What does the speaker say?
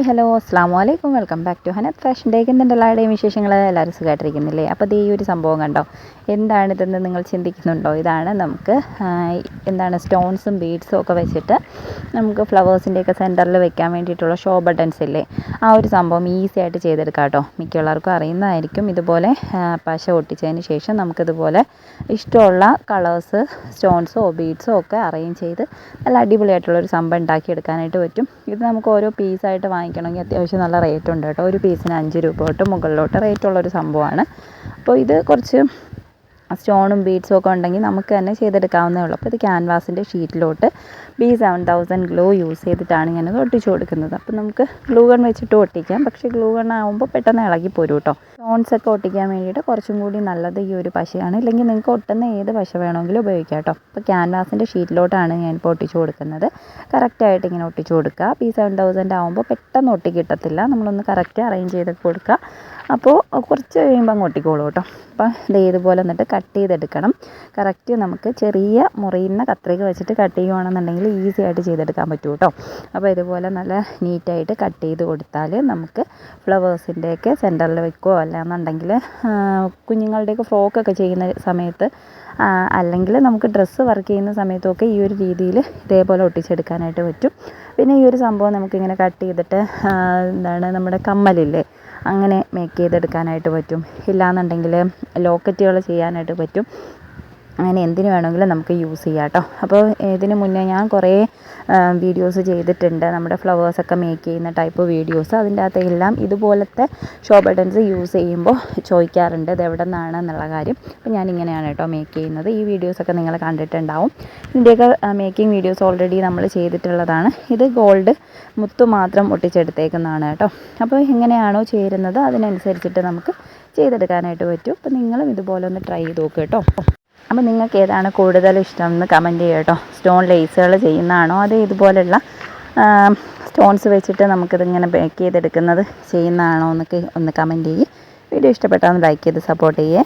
Hi hello അസ്സാം വലൈക്കും welcome back to Hanath fashion ഡേക്ക് എന്തുണ്ട് എല്ലാവരുടെയും വിശേഷങ്ങൾ എല്ലാവരും സുഖമായിട്ടിരിക്കുന്നില്ലേ അപ്പോൾ ഇത് ഈ ഒരു സംഭവം കണ്ടോ? എന്താണ് ഇതെന്ന് നിങ്ങൾ ചിന്തിക്കുന്നുണ്ടോ? ഇതാണ് നമുക്ക് എന്താണ് സ്റ്റോൺസും ബീഡ്സും ഒക്കെ വെച്ചിട്ട് നമുക്ക് ഫ്ലവേഴ്സിന്റെയൊക്കെ സെന്ററിൽ വെക്കാൻ വേണ്ടിയിട്ടുള്ള ഷോ ബട്ടൺസ് ഇല്ലേ? ആ ഒരു സംഭവം ഈസി ആയിട്ട് ചെയ്തെടുക്കാം കേട്ടോ. മിക്കുള്ളവർക്കും അറിയുന്നതായിരിക്കും. ഇതുപോലെ പശ ഒട്ടിച്ചതിന് ശേഷം നമുക്കിതുപോലെ ഇഷ്ടമുള്ള കളേഴ്സ് സ്റ്റോൺസോ ബീഡ്സോ ഒക്കെ അറേഞ്ച് ചെയ്ത് നല്ല അടിപൊളിയായിട്ടുള്ളൊരു സംഭവം ഉണ്ടാക്കിയെടുക്കാനായിട്ട് പറ്റും. ഇത് നമുക്ക് ഓരോ പീസായിട്ട് വാങ്ങിക്കണമെങ്കിൽ അത്യാവശ്യം നല്ല റേറ്റ് ഉണ്ട് കേട്ടോ. ഒരു പീസിന് അഞ്ച് രൂപ തൊട്ട് മുകളിലോട്ട് റേറ്റ് ഉള്ളൊരു സംഭവമാണ്. അപ്പോൾ ഇത് കുറച്ച് സ്റ്റോണും ബീഡ്സും ഒക്കെ ഉണ്ടെങ്കിൽ നമുക്ക് തന്നെ ചെയ്തെടുക്കാവുന്നേ ഉള്ളൂ. അപ്പോൾ ഇത് ക്യാൻവാസിന്റെ ഷീറ്റിലോട്ട് B seven thousand glue use ചെയ്തിട്ടാണ് ഞാനത് ഒട്ടിച്ചു കൊടുക്കുന്നത്. അപ്പോൾ നമുക്ക് ഗ്ലൂ ഗൺ വെച്ചിട്ട് ഒട്ടിക്കാം. പക്ഷേ ഗ്ലൂ ഗൺ ആകുമ്പോൾ പെട്ടെന്ന് ഇളകി പോരും കേട്ടോ. സ്റ്റോൺസ് ഒക്കെ ഒട്ടിക്കാൻ വേണ്ടിയിട്ട് കുറച്ചും കൂടി നല്ലത് ഈ ഒരു പശയാണ്. ഇല്ലെങ്കിൽ നിങ്ങൾക്ക് ഒട്ടുന്ന ഏത് പശ വേണമെങ്കിലും ഉപയോഗിക്കാം കേട്ടോ. അപ്പോൾ ക്യാൻവാസിന്റെ ഷീറ്റിലോട്ടാണ് ഞാനിപ്പോൾ ഒട്ടിച്ചു കൊടുക്കുന്നത്. കറക്റ്റായിട്ട് ഇങ്ങനെ ഒട്ടിച്ചു കൊടുക്കുക. ബി സെവൻ തൗസൻഡ് ആകുമ്പോൾ പെട്ടെന്ന് ഒട്ടി കിട്ടത്തില്ല. നമ്മളൊന്ന് കറക്റ്റ് അറേഞ്ച് ചെയ്ത് കൊടുക്കുക. അപ്പോൾ കുറച്ച് കഴിയുമ്പോൾ അങ്ങോട്ട് ഒട്ടിക്കോളൂ കേട്ടോ. അപ്പോൾ ഇത് ഇതുപോലെ എന്നിട്ട് കട്ട് ചെയ്തെടുക്കണം. കറക്റ്റ് നമുക്ക് ചെറിയ മുറിയുന്ന കത്രിക വെച്ചിട്ട് കട്ട് ചെയ്യുകയാണെന്നുണ്ടെങ്കിൽ ഈസി ആയിട്ട് ചെയ്തെടുക്കാൻ പറ്റും കേട്ടോ. അപ്പോൾ ഇതുപോലെ നല്ല നീറ്റായിട്ട് കട്ട് ചെയ്ത് കൊടുത്താൽ നമുക്ക് ഫ്ലവേഴ്സിന്റെയൊക്കെ സെന്ററിൽ വെക്കുകയോ അല്ലാന്നുണ്ടെങ്കിൽ കുഞ്ഞുങ്ങളുടെയൊക്കെ ഫ്രോക്കൊക്കെ ചെയ്യുന്ന സമയത്ത് അല്ലെങ്കിൽ നമുക്ക് ഡ്രസ്സ് വർക്ക് ചെയ്യുന്ന സമയത്തൊക്കെ ഈ ഒരു രീതിയിൽ ഇതേപോലെ ഒട്ടിച്ചെടുക്കാനായിട്ട് പറ്റും. പിന്നെ ഈ ഒരു സംഭവം നമുക്കിങ്ങനെ കട്ട് ചെയ്തിട്ട് എന്താണ് നമ്മുടെ കമ്മലില്ലേ? അങ്ങനെ മേക്ക് ചെയ്തെടുക്കാനായിട്ട് പറ്റും. ഇല്ലയെന്നുണ്ടെങ്കിൽ ലോക്കറ്റുകൾ ചെയ്യാനായിട്ട് പറ്റും. അങ്ങനെ എന്തിനു വേണമെങ്കിലും നമുക്ക് യൂസ് ചെയ്യാം കേട്ടോ അപ്പോൾ ഇതിന് മുന്നേ ഞാൻ കുറേ വീഡിയോസ് ചെയ്തിട്ടുണ്ട്. നമ്മുടെ ഫ്ലവേഴ്സൊക്കെ മേക്ക് ചെയ്യുന്ന ടൈപ്പ് വീഡിയോസ് അതിന്റെ അകത്തെല്ലാം ഇതുപോലത്തെ ഷോ ബട്ടൺസ് യൂസ് ചെയ്യുമ്പോൾ ചോദിക്കാറുണ്ട് ഇത് എവിടെ നിന്നാണ് എന്നുള്ള കാര്യം. അപ്പോൾ ഞാൻ ഇങ്ങനെയാണ് കേട്ടോ മേക്ക് ചെയ്യുന്നത്. ഈ വീഡിയോസൊക്കെ നിങ്ങൾ കണ്ടിട്ടുണ്ടാവും. ഇതിന്റെയൊക്കെ മേക്കിംഗ് വീഡിയോസ് ഓൾറെഡി നമ്മൾ ചെയ്തിട്ടുള്ളതാണ്. ഇത് ഗോൾഡ് മുത്തു മാത്രം ഒട്ടിച്ചെടുത്തേക്കുന്നതാണ് കേട്ടോ അപ്പോൾ എങ്ങനെയാണോ ചേരുന്നത് അതിനനുസരിച്ചിട്ട് നമുക്ക് ചെയ്തെടുക്കാനായിട്ട് പറ്റും. അപ്പോൾ നിങ്ങളും ഇതുപോലെ ഒന്ന് ട്രൈ ചെയ്ത് നോക്കുക കേട്ടോ അപ്പോൾ നിങ്ങൾക്ക് ഏതാണ് കൂടുതൽ ഇഷ്ടം എന്ന് കമന്റ് ചെയ്യുക കേട്ടോ. സ്റ്റോൺ ലേസുകൾ ചെയ്യുന്നതാണോ? അതോ ഇതുപോലെയുള്ള സ്റ്റോൺസ് വെച്ചിട്ട് നമുക്കിതിങ്ങനെ ബേക്ക് ചെയ്തെടുക്കുന്നത് ചെയ്യുന്നതാണോ എന്നൊക്കെ ഒന്ന് കമന്റ് ചെയ്യുക വീഡിയോ ഇഷ്ടപ്പെട്ടാൽ ഒന്ന് ലൈക്ക് ചെയ്ത് സപ്പോർട്ട് ചെയ്യേ.